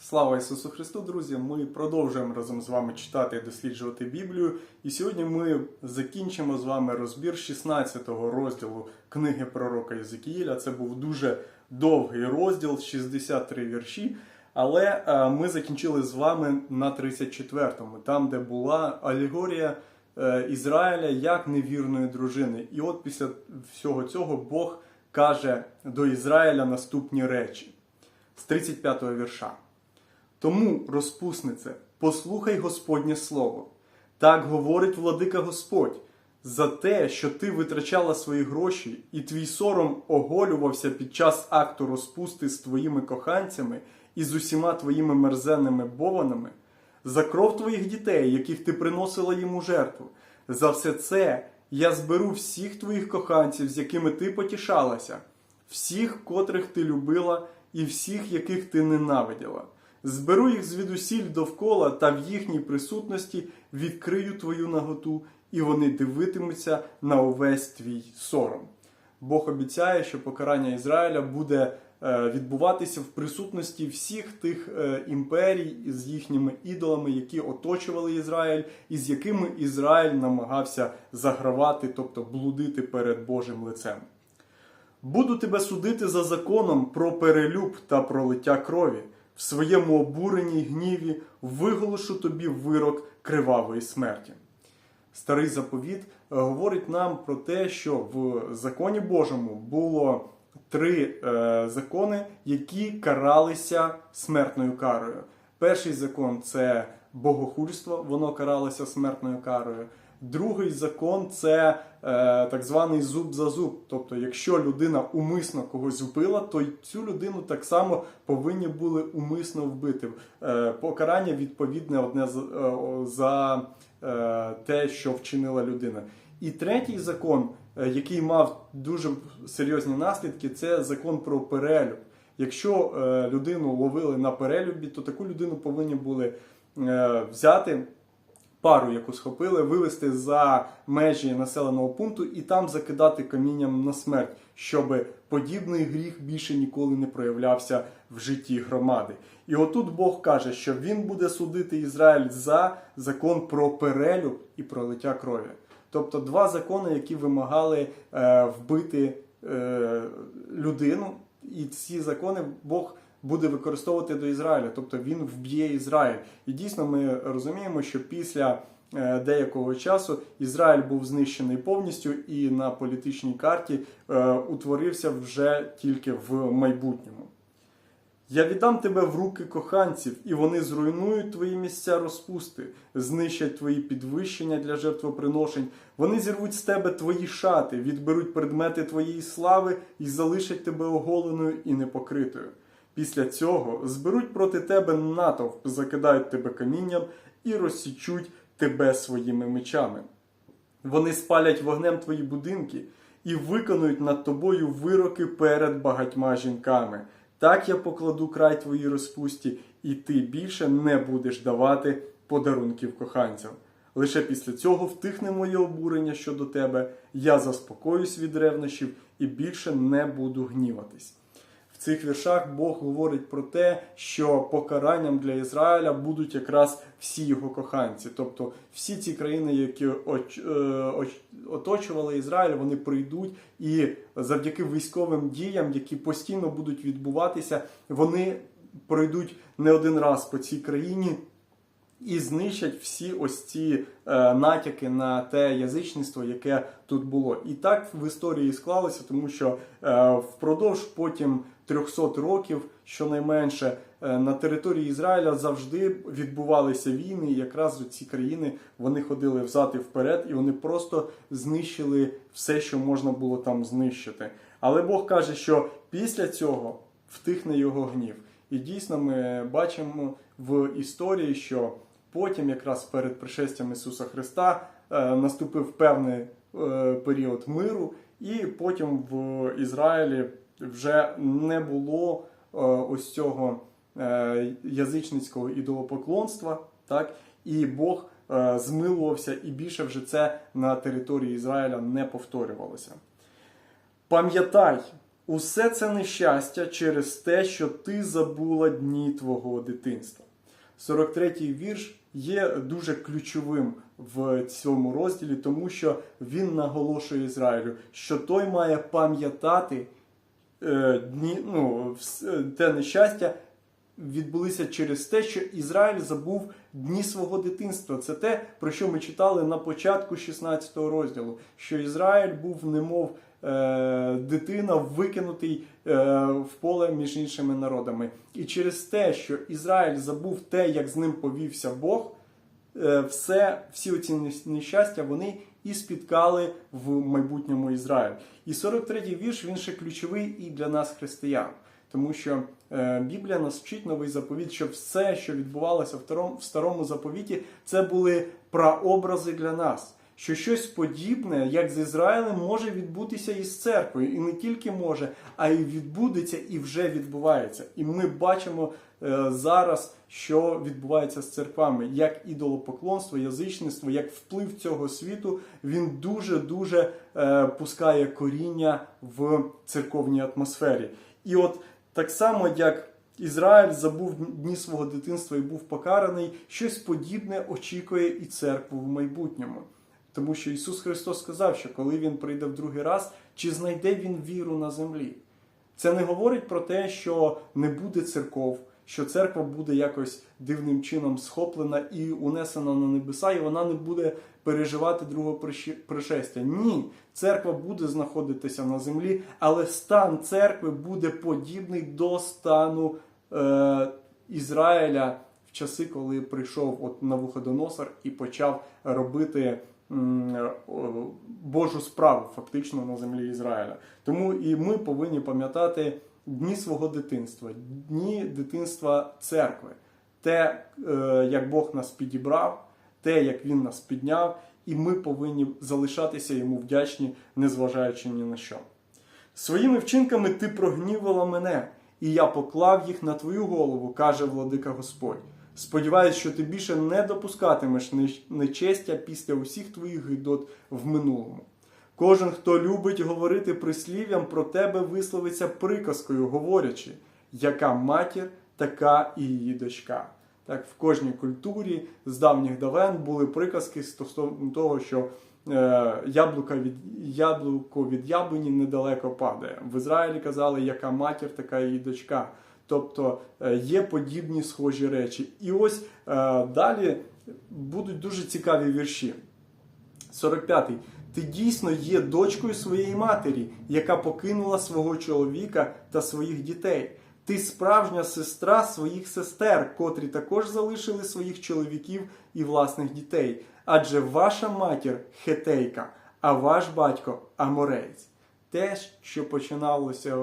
Слава Ісусу Христу, друзі! Ми продовжуємо разом з вами читати і досліджувати Біблію. І сьогодні ми закінчимо з вами розбір 16-го розділу книги пророка Єзекіїля. Це був дуже довгий розділ, 63 вірші. Але е, ми закінчили з вами на 34-му, там, де була алегорія е, Ізраїля як невірної дружини. І от після всього цього Бог каже до Ізраїля наступні речі з 35-го вірша. Тому, розпуснице, послухай Господнє слово. Так говорить владика Господь, за те, що ти витрачала свої гроші, і твій сором оголювався під час акту розпусти з твоїми коханцями і з усіма твоїми мерзенними бованами, за кров твоїх дітей, яких ти приносила їм у жертву. За все це я зберу всіх твоїх коханців, з якими ти потішалася, всіх, котрих ти любила, і всіх, яких ти ненавиділа. Зберу їх звідусіль довкола та в їхній присутності відкрию твою наготу, і вони дивитимуться на увесь твій сором. Бог обіцяє, що покарання Ізраїля буде е, відбуватися в присутності всіх тих е, імперій з їхніми ідолами, які оточували Ізраїль, і з якими Ізраїль намагався загравати, тобто блудити перед Божим лицем. Буду тебе судити за законом про перелюб та пролиття крові. В своєму обуренні й гніві виголошу тобі вирок кривавої смерті. Старий заповіт е, говорить нам про те, що в законі Божому було три е, закони, які каралися смертною карою. Перший закон це богохульство, воно каралося смертною карою. Другий закон це е, так званий зуб за зуб. Тобто, якщо людина умисно когось вбила, то цю людину так само повинні були умисно вбити. Е, покарання відповідне одне за, е, за е, те, що вчинила людина. І третій закон, е, який мав дуже серйозні наслідки, це закон про перелюб. Якщо е, людину ловили на перелюбі, то таку людину повинні були е, взяти пару, яку схопили, вивести за межі населеного пункту і там закидати камінням на смерть, щоб подібний гріх більше ніколи не проявлявся в житті громади. І отут Бог каже, що він буде судити Ізраїль за закон про перелюб і пролиття крові. Тобто два закони, які вимагали е, вбити е, людину, і ці закони Бог буде використовувати до Ізраїля, тобто він вб'є Ізраїль. І дійсно ми розуміємо, що після е, деякого часу Ізраїль був знищений повністю і на політичній карті е, утворився вже тільки в майбутньому. Я віддам тебе в руки коханців, і вони зруйнують твої місця розпусти, знищать твої підвищення для жертвоприношень. Вони зірвуть з тебе твої шати, відберуть предмети твоєї слави і залишать тебе оголеною і непокритою. Після цього зберуть проти тебе натовп, закидають тебе камінням і розсічуть тебе своїми мечами. Вони спалять вогнем твої будинки і виконують над тобою вироки перед багатьма жінками. Так я покладу край твоїй розпусті, і ти більше не будеш давати подарунків коханцям. Лише після цього втихне моє обурення щодо тебе, я заспокоюсь від ревнощів і більше не буду гніватись. Цих віршах Бог говорить про те, що покаранням для Ізраїля будуть якраз всі його коханці. Тобто всі ці країни, які е, оч- оточували Ізраїль, вони прийдуть і завдяки військовим діям, які постійно будуть відбуватися, вони пройдуть не один раз по цій країні. І знищать всі ось ці е, натяки на те язичництво, яке тут було. І так в історії склалося, тому що е, впродовж потім 300 років, щонайменше, е, на території Ізраїля завжди відбувалися війни. І якраз ці країни вони ходили взад і вперед, і вони просто знищили все, що можна було там знищити. Але Бог каже, що після цього втихне його гнів. І дійсно ми бачимо в історії, що потім, якраз перед пришестям Ісуса Христа, е, наступив певний е, період миру, і потім в Ізраїлі вже не було е, ось цього е, язичницького ідолопоклонства, так і Бог е, змилувався, і більше вже це на території Ізраїля не повторювалося. Пам'ятай, Усе це нещастя через те, що ти забула дні твого дитинства. 43-й вірш є дуже ключовим в цьому розділі, тому що він наголошує Ізраїлю, що той має пам'ятати дні, ну, е, те нещастя відбулися через те, що Ізраїль забув дні свого дитинства. Це те, про що ми читали на початку 16 розділу, що Ізраїль був немов е, дитина, викинутий е, в поле між іншими народами. І через те, що Ізраїль забув те, як з ним повівся Бог, е, все, всі оці нещастя вони і спіткали в майбутньому Ізраїль. І 43-й вірш він ще ключовий і для нас, християн. Тому що е, Біблія нас вчить новий заповіт, що все, що відбувалося в старому, в старому заповіті, це були прообрази для нас. Що щось подібне, як з Ізраїлем, може відбутися і з церквою, і не тільки може, а й відбудеться і вже відбувається. І ми бачимо е, зараз, що відбувається з церквами, як ідолопоклонство, язичництво, як вплив цього світу, він дуже дуже е, пускає коріння в церковній атмосфері. І от так само, як Ізраїль забув дні свого дитинства і був покараний, щось подібне очікує і церкву в майбутньому. Тому що Ісус Христос сказав, що коли Він прийде в другий раз, чи знайде Він віру на землі. Це не говорить про те, що не буде церков, що церква буде якось дивним чином схоплена і унесена на небеса, і вона не буде переживати другого пришестя. Ні, церква буде знаходитися на землі, але стан церкви буде подібний до стану е, Ізраїля в часи, коли прийшов от Навуходоносор і почав робити Божу справу фактично на землі Ізраїля. Тому і ми повинні пам'ятати дні свого дитинства, дні дитинства церкви, те, е, як Бог нас підібрав, те, як Він нас підняв, і ми повинні залишатися йому вдячні, незважаючи ні на що. Своїми вчинками ти прогнівала мене, і я поклав їх на твою голову, каже владика Господь. Сподіваюсь, що ти більше не допускатимеш нечестя після усіх твоїх гидот в минулому. Кожен, хто любить говорити прислів'ям, про тебе висловиться приказкою, говорячи, яка матір, така і її дочка. Так, в кожній культурі з давніх давен були приказки стосовно того, що е, яблука від, яблуко від яблуні недалеко падає. В Ізраїлі казали, яка матір, така і її дочка. Тобто е, є подібні схожі речі. І ось е, далі будуть дуже цікаві вірші. 45-й. Ти дійсно є дочкою своєї матері, яка покинула свого чоловіка та своїх дітей. Ти справжня сестра своїх сестер, котрі також залишили своїх чоловіків і власних дітей. Адже ваша матір хетейка, а ваш батько амореєць. Те, що починалося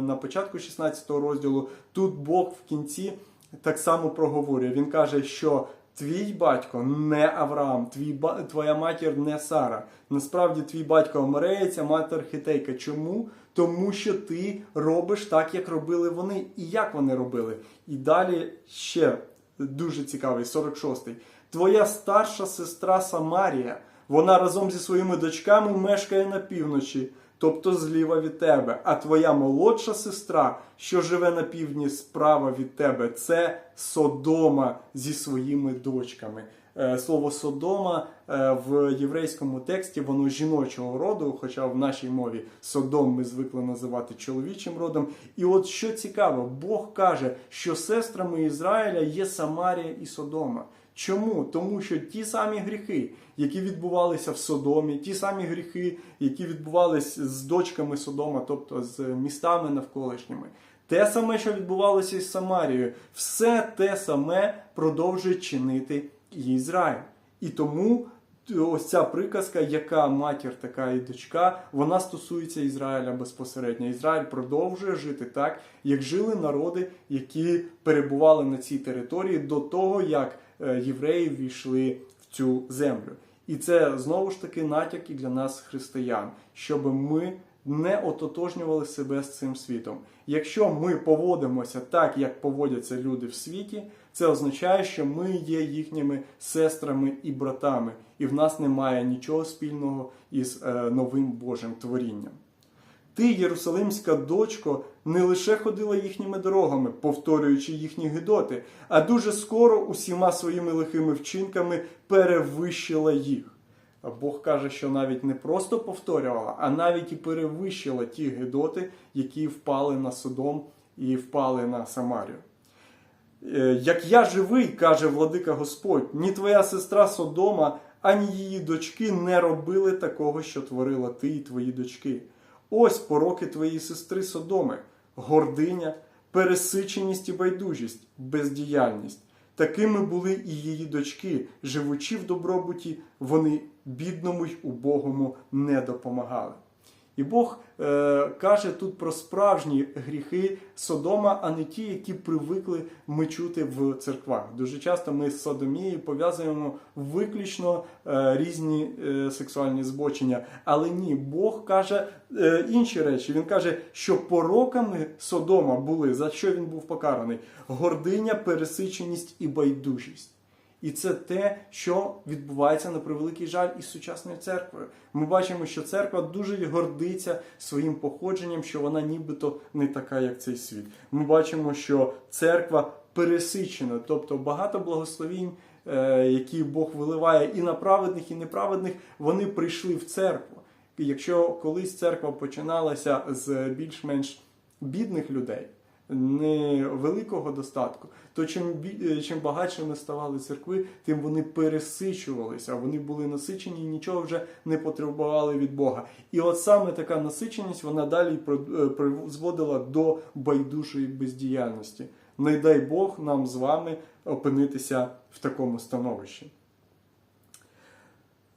на початку 16 розділу, тут Бог в кінці так само проговорює. Він каже, що твій батько не Авраам, твій твоя матір не Сара. Насправді твій батько Амореєць, а матір Хитейка. Чому? Тому що ти робиш так, як робили вони, і як вони робили. І далі ще дуже цікавий, 46-й. Твоя старша сестра Самарія, вона разом зі своїми дочками мешкає на півночі тобто зліва від тебе. А твоя молодша сестра, що живе на півдні справа від тебе, це Содома зі своїми дочками. Е, Слово Содома е, в єврейському тексті воно жіночого роду, хоча в нашій мові Содом ми звикли називати чоловічим родом. І от що цікаво, Бог каже, що сестрами Ізраїля є Самарія і Содома. Чому? Тому що ті самі гріхи, які відбувалися в Содомі, ті самі гріхи, які відбувалися з дочками Содома, тобто з містами навколишніми, те саме, що відбувалося із Самарією, все те саме продовжує чинити і Ізраїль. І тому ось ця приказка, яка матір, така і дочка, вона стосується Ізраїля безпосередньо. Ізраїль продовжує жити так, як жили народи, які перебували на цій території до того, як е, євреї ввійшли в цю землю. І це знову ж таки натяк і для нас, християн, щоб ми не ототожнювали себе з цим світом. Якщо ми поводимося так, як поводяться люди в світі, це означає, що ми є їхніми сестрами і братами, і в нас немає нічого спільного із е, новим Божим творінням. Ти, Єрусалимська дочко, не лише ходила їхніми дорогами, повторюючи їхні гидоти, а дуже скоро усіма своїми лихими вчинками перевищила їх. А Бог каже, що навіть не просто повторювала, а навіть і перевищила ті гидоти, які впали на Содом і впали на Самарію. Е, Як я живий, каже владика Господь, ні твоя сестра Содома, ані її дочки не робили такого, що творила ти і твої дочки. Ось пороки твоєї сестри Содоми, гординя, пересиченість і байдужість, бездіяльність. Такими були і її дочки, живучи в добробуті, вони бідному й убогому не допомагали. І Бог е, каже тут про справжні гріхи Содома, а не ті, які привикли ми чути в церквах. Дуже часто ми з Содомією пов'язуємо виключно е, різні е, сексуальні збочення. Але ні, Бог каже е, інші речі. Він каже, що пороками Содома були, за що він був покараний: гординя, пересиченість і байдужість. І це те, що відбувається на превеликий жаль із сучасною церквою. Ми бачимо, що церква дуже гордиться своїм походженням, що вона нібито не така, як цей світ. Ми бачимо, що церква пересичена, тобто багато благословінь, е, які Бог виливає і на праведних, і неправедних, вони прийшли в церкву. І якщо колись церква починалася з більш-менш бідних людей, невеликого достатку, то чим е, чим багатшими ставали церкви, тим вони пересичувалися, вони були насичені і нічого вже не потребували від Бога. І от саме така насиченість вона далі е, призводила до байдужої бездіяльності. Не дай Бог нам з вами опинитися в такому становищі.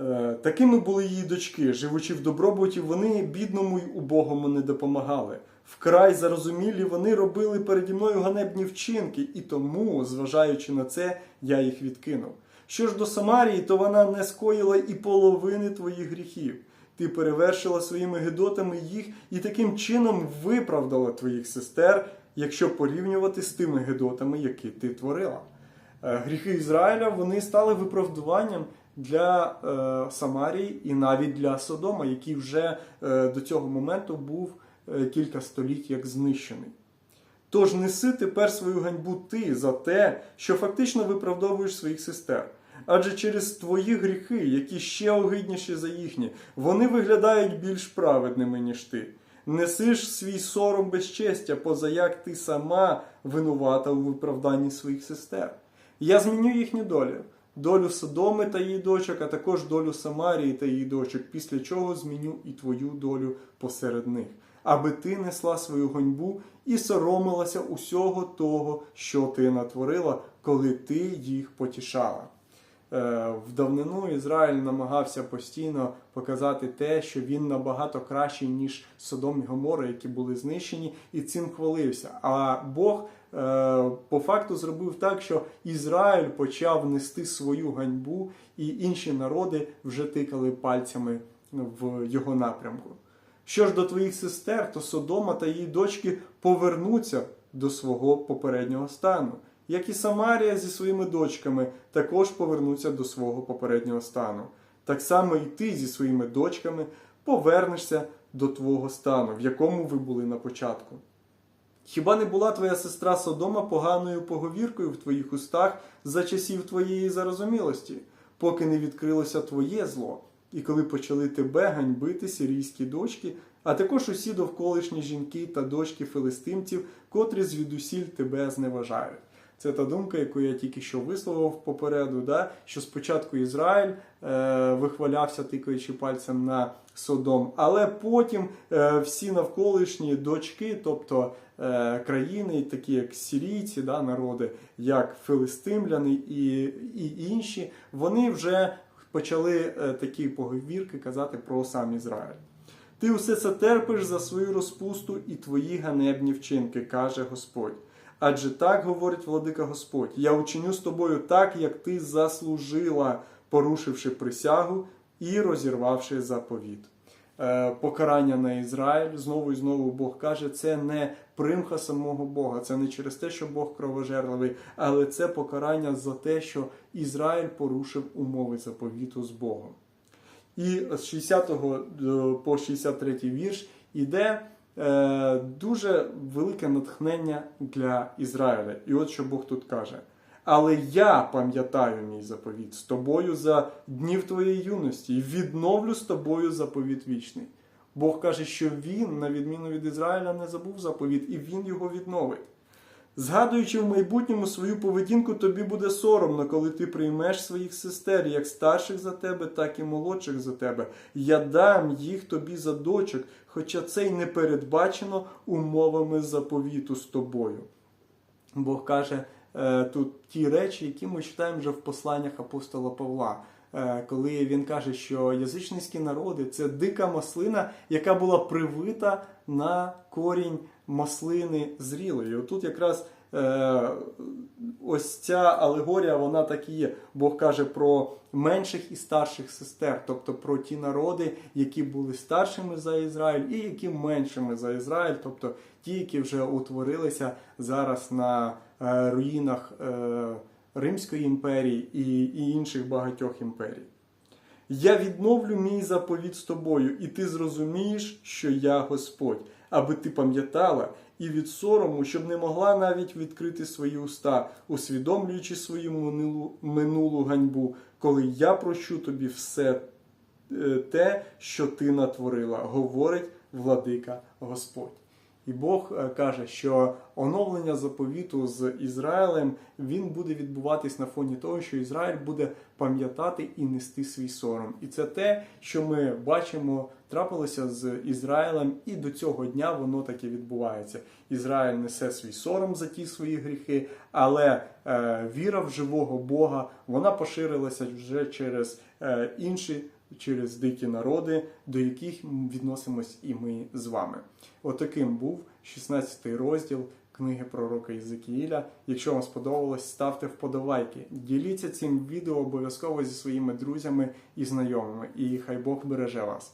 Е, Такими були її дочки, живучи в добробуті, вони бідному й убогому не допомагали. Вкрай зарозумілі вони робили переді мною ганебні вчинки, і тому, зважаючи на це, я їх відкинув. Що ж до Самарії, то вона не скоїла і половини твоїх гріхів. Ти перевершила своїми гидотами їх і таким чином виправдала твоїх сестер, якщо порівнювати з тими гидотами, які ти творила. Е, Гріхи Ізраїля вони стали виправдуванням для е, Самарії і навіть для Содома, який вже е, до цього моменту був кілька століть як знищений. Тож неси тепер свою ганьбу ти за те, що фактично виправдовуєш своїх сестер. Адже через твої гріхи, які ще огидніші за їхні, вони виглядають більш праведними, ніж ти. Неси ж свій сором безчестя, поза як ти сама винувата у виправданні своїх сестер. Я зміню їхню долю, долю Содоми та її дочок, а також долю Самарії та її дочок, після чого зміню і твою долю посеред них, аби ти несла свою гоньбу і соромилася усього того, що ти натворила, коли ти їх потішала. Е, В давнину Ізраїль намагався постійно показати те, що він набагато кращий, ніж Содом і Гомора, які були знищені, і цим хвалився. А Бог е, по факту зробив так, що Ізраїль почав нести свою ганьбу, і інші народи вже тикали пальцями в його напрямку. Що ж до твоїх сестер, то Содома та її дочки повернуться до свого попереднього стану, як і Самарія зі своїми дочками також повернуться до свого попереднього стану. Так само і ти зі своїми дочками повернешся до твого стану, в якому ви були на початку. Хіба не була твоя сестра Содома поганою поговіркою в твоїх устах за часів твоєї зарозумілості, поки не відкрилося твоє зло, і коли почали тебе ганьбити сирійські дочки, а також усі довколишні жінки та дочки филистимців, котрі звідусіль тебе зневажають. Це та думка, яку я тільки що висловив попереду, да? що спочатку Ізраїль е, вихвалявся, тикаючи пальцем на Содом, але потім е, всі навколишні дочки, тобто е, країни, такі як сирійці, да, народи, як филистимляни і, і інші, вони вже почали е, такі поговірки казати про сам Ізраїль. Ти усе це терпиш за свою розпусту і твої ганебні вчинки, каже Господь. Адже так говорить владика Господь: я учиню з тобою так, як ти заслужила, порушивши присягу і розірвавши заповіт. Е, Покарання на Ізраїль знову і знову Бог каже, це не примха самого Бога, це не через те, що Бог кровожерливий, але це покарання за те, що Ізраїль порушив умови заповіту з Богом. І з 60 по 63 вірш іде е, дуже велике натхнення для Ізраїля. І от що Бог тут каже. Але я пам'ятаю мій заповіт з тобою за днів твоєї юності і відновлю з тобою заповіт вічний. Бог каже, що він, на відміну від Ізраїля, не забув заповіт, і він його відновить. Згадуючи в майбутньому свою поведінку, тобі буде соромно, коли ти приймеш своїх сестер, як старших за тебе, так і молодших за тебе. Я дам їх тобі за дочок, хоча це й не передбачено умовами заповіту з тобою. Бог каже е, тут ті речі, які ми читаємо вже в посланнях апостола Павла. Е, Коли він каже, що язичницькі народи це дика маслина, яка була привита на корінь маслини зрілої. Отут якраз е, ось ця алегорія, вона так і є. Бог каже про менших і старших сестер, тобто про ті народи, які були старшими за Ізраїль, і які меншими за Ізраїль, тобто ті, які вже утворилися зараз на е, руїнах Римської імперії і, і інших багатьох імперій. Я відновлю мій заповіт з тобою, і ти зрозумієш, що я Господь, аби ти пам'ятала і від сорому, щоб не могла навіть відкрити свої уста, усвідомлюючи свою минулу, минулу ганьбу, коли я прощу тобі все е, те, що ти натворила, говорить владика Господь. І Бог е, каже, що оновлення заповіту з Ізраїлем він буде відбуватись на фоні того, що Ізраїль буде пам'ятати і нести свій сором. І це те, що ми бачимо, трапилося з Ізраїлем, і до цього дня воно таки відбувається. Ізраїль несе свій сором за ті свої гріхи, але е, віра в живого Бога вона поширилася вже через е, інші через дикі народи, до яких відносимось і ми з вами. Отаким був 16 розділ книги пророка Ізекіїля. Якщо вам сподобалось, ставте вподобайки. Діліться цим відео обов'язково зі своїми друзями і знайомими, і хай Бог береже вас.